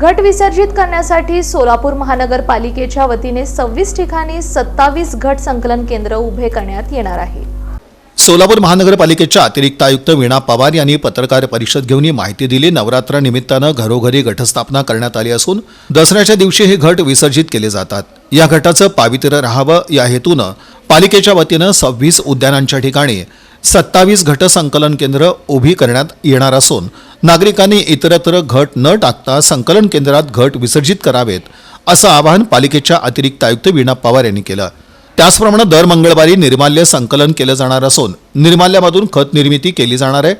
घट विसर्जित करण्यासाठी सोलापूर महानगरपालिकेच्या वतीने सव्वीस ठिकाणी सत्तावीस घट संकलन केंद्र उभे करण्यात येणार आहे. सोलापूर महानगरपालिकेच्या अतिरिक्त आयुक्त वीणा पवार यांनी पत्रकार परिषद घेऊन ही माहिती दिली. नवरात्रानिमित्तानं घरोघरी घटस्थापना करण्यात आली असून दसऱ्याच्या दिवशी हे घट विसर्जित केले जातात. या घटाचं पावित्र्य राहावं या हेतूनं पालिकेच्या वतीनं सव्वीस उद्यानांच्या ठिकाणी सत्तावीस घट संकलन केंद्र उभी करण्यात येणार असून नागरिकांनी इतरत्र घट न टाकता संकलन केंद्रात घट विसर्जित करावेत असं आवाहन पालिकेच्या अतिरिक्त आयुक्त वीणा पवार यांनी केलं. त्याचप्रमाणे दर मंगळवारी निर्माल्य संकलन केलं जाणार असून निर्माल्यामधून खत निर्मिती केली जाणार आहे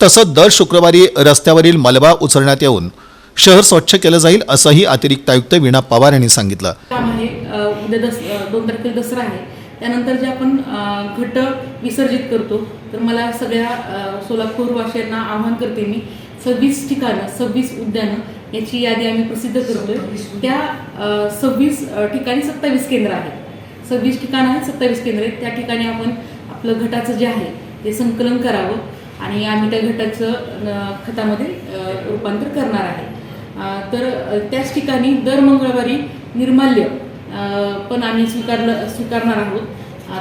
तसंच दर शुक्रवारी रस्त्यावरील मलबा उचलण्यात येऊन शहर स्वच्छ केलं जाईल असंही अतिरिक्त आयुक्त वीणा पवार यांनी सांगितलं. त्यानंतर जे आपण घट विसर्जित करतो तर मला सगळ्या सोलापूरवासियांना आवाहन करते मी सव्वीस ठिकाणं सव्वीस उद्यानं याची यादी आम्ही प्रसिद्ध करतोय. त्या सव्वीस ठिकाणी सत्तावीस केंद्र आहेत. सव्वीस ठिकाणं आहेत सत्तावीस केंद्र आहेत. त्या ठिकाणी आपण आपलं घटाचं जे आहे ते संकलन करावं आणि आम्ही त्या घटाचं खतामध्ये रूपांतर करणार आहे. तर त्याच ठिकाणी दर मंगळवारी निर्माल्य पण आम्ही स्वीकारलं स्वीकारणार आहोत.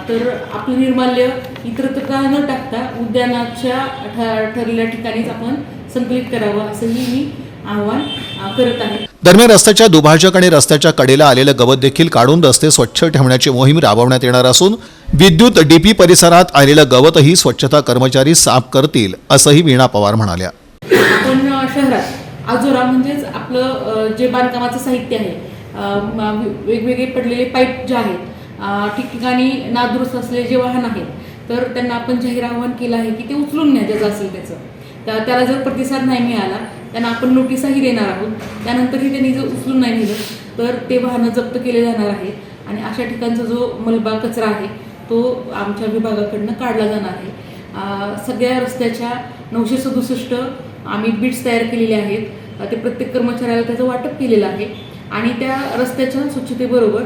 तर आपलं निर्माल्य इतरत्र न टाकता उद्यानाच्या ठरलेल्या ठिकाणीच आपण संकलित करावं असंही मी आव्हान करत आहे. दरम्यान रस्त्याच्या दुभाजक आणि रस्त्याच्या कडेला आलेलं गवत देखील काढून रस्ते स्वच्छ ठेवण्याची मोहीम राबवण्यात येणार असून विद्युत डीपी परिसरात आलेलं गवतही स्वच्छता कर्मचारी साफ करतील असंही वीणा पवार म्हणाल्या. आपण शहरात आजोरा म्हणजेच आपलं जे बांधकामाचं साहित्य आहे वेगवेगळे पडलेले पाईप जे आहेत ठिकठिकाणी नादुरुस्त असलेले जे वाहन आहेत तर त्यांना आपण जाहीर आवाहन केलं आहे की ते उचलून न्या ज्याचं असेल त्याचं. त्या त्याला जर प्रतिसाद नाही मिळाला त्यांना आपण नोटिसाही देणार आहोत. त्यानंतरही त्यांनी जर उचलून नाही नेलं तर ते वाहनं जप्त केले जाणार आहेत आणि अशा ठिकाणचा जो मलबा कचरा आहे तो आमच्या विभागाकडनं काढला जाणार आहे. सगळ्या रस्त्याच्या नऊशे सदुसष्ट आम्ही बिट्स तयार केलेले आहेत. ते प्रत्येक कर्मचाऱ्याला त्याचं वाटप केलेलं आहे. आणि त्या रस्त्याच्या स्वच्छतेबरोबर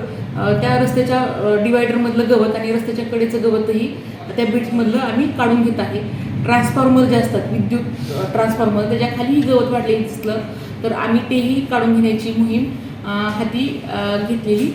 त्या रस्त्याच्या डिवायडरमधलं गवत आणि रस्त्याच्या कडेचं गवतही त्या बिट्समधलं आम्ही काढून घेत आहे. ट्रान्सफॉर्मर जे असतात विद्युत ट्रान्सफॉर्मर त्याच्या खालीही गवत वाढलेलं दिसलं तर आम्ही तेही काढून घेण्याची मोहीम हाती घेतलेली.